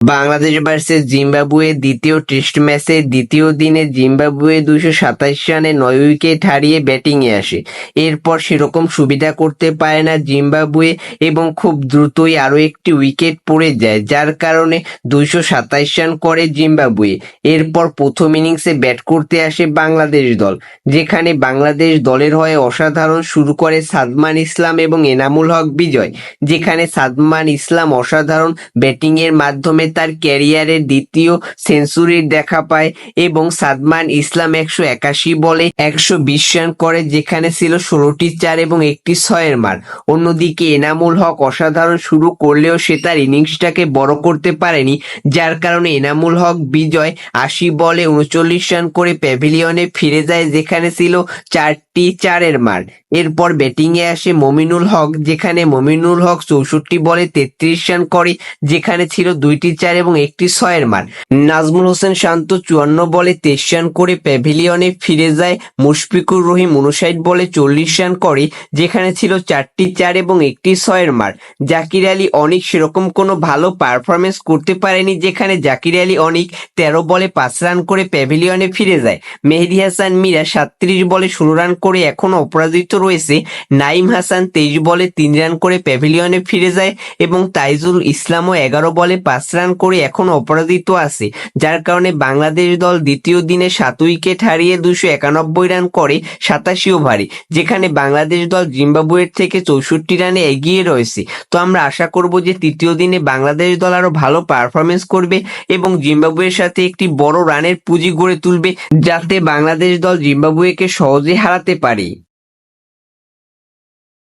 Bangladesh versus Zimbabwe দ্বিতীয় test ম্যাচের দ্বিতীয় দিনে জিম্বাবুয়ে দুশো সাতাশ রানে নয় উইকেট হারিয়ে ব্যাটিংয়ে আসে। এরপর সেরকম সুবিধা করতে পারে না জিম্বাবুয়ে এবং খুব দ্রুতই আরও একটি উইকেট পড়ে যায়, যার কারণে দুইশো সাতাশ রান করে জিম্বাবুয়ে। এরপর প্রথম ইনিংসে ব্যাট করতে আসে বাংলাদেশ দল, যেখানে বাংলাদেশ দলের হয়ে অসাধারণ শুরু করে সাদমান ইসলাম এবং এনামুল হক বিজয়, যেখানে সাদমান ইসলাম অসাধারণ ব্যাটিংয়ের মাধ্যমে তার ক্যারিয়ারের দ্বিতীয় সেঞ্চুরির দেখা পায় এবং সাদমান ইসলাম একশো একাশি বলে একশো বিশ রান করে, যেখানে ছিল ষোলোটি চার এবং একটি ছয়ের মার। অন্যদিকে এনামুল হক অসাধারণ শুরু করলেও সে তার ইনিংসটাকে বড় করতে পারেনি, যার কারণে এনামুল হক বিজয় আশি বলে উনচল্লিশ রান করে প্যাভিলিয়নে ফিরে যায়, যেখানে ছিল চারটি চারের মার। এরপর ব্যাটিংয়ে আসে মমিনুল হক, যেখানে মমিনুল হক চৌষট্টি বলে তেত্রিশ রান করে, যেখানে ছিল দুইটি চার এবং একটি ছয়ের মার নাজমুল হোসেন শান্ত চুয়ান্ন বলে তেইশ রান করে প্যাভিলিয়নে ফিরে যায় মুশফিকুর রহিম উনষাট বলে চল্লিশ রান করে, যেখানে ছিল চারটি চার এবং একটি ছয়ের মার জাকির আলী অনেক সেরকম কোনো ভালো পারফরমেন্স করতে পারেনি, যেখানে জাকির আলী অনিক তেরো বলে পাঁচ রান করে প্যাভিলিয়নে ফিরে যায়। মেহেদি হাসান মিরা সাতত্রিশ বলে ষোলো রান করে এখনও অপরাজিত রয়েছে। নাইম হাসান তেইশ বলে তিন রান করে প্যাভিলিয়নে ফিরে যায় এবং তাইজুল ইসলামও এগারো বলে পাঁচ রান করে এখনও অপরাজিত আছে, যার কারণে বাংলাদেশ দল দ্বিতীয় দিনে সাত উইকেট হারিয়ে দুশো একানব্বই রান করে সাতাশি ওভারে, যেখানে বাংলাদেশ দল জিম্বাবুয়ের থেকে চৌষট্টি রানে এগিয়ে রয়েছে। তো আমরা আশা করব যে তৃতীয় দিনে বাংলাদেশ দল আরও ভালো পারফরমেন্স করবে এবং জিম্বাবুয়ের সাথে একটি বড় রানের পুঁজি গড়ে তুলবে, যাতে বাংলাদেশ দল জিম্বাবুয়েকে সহজে হারাতে পারে।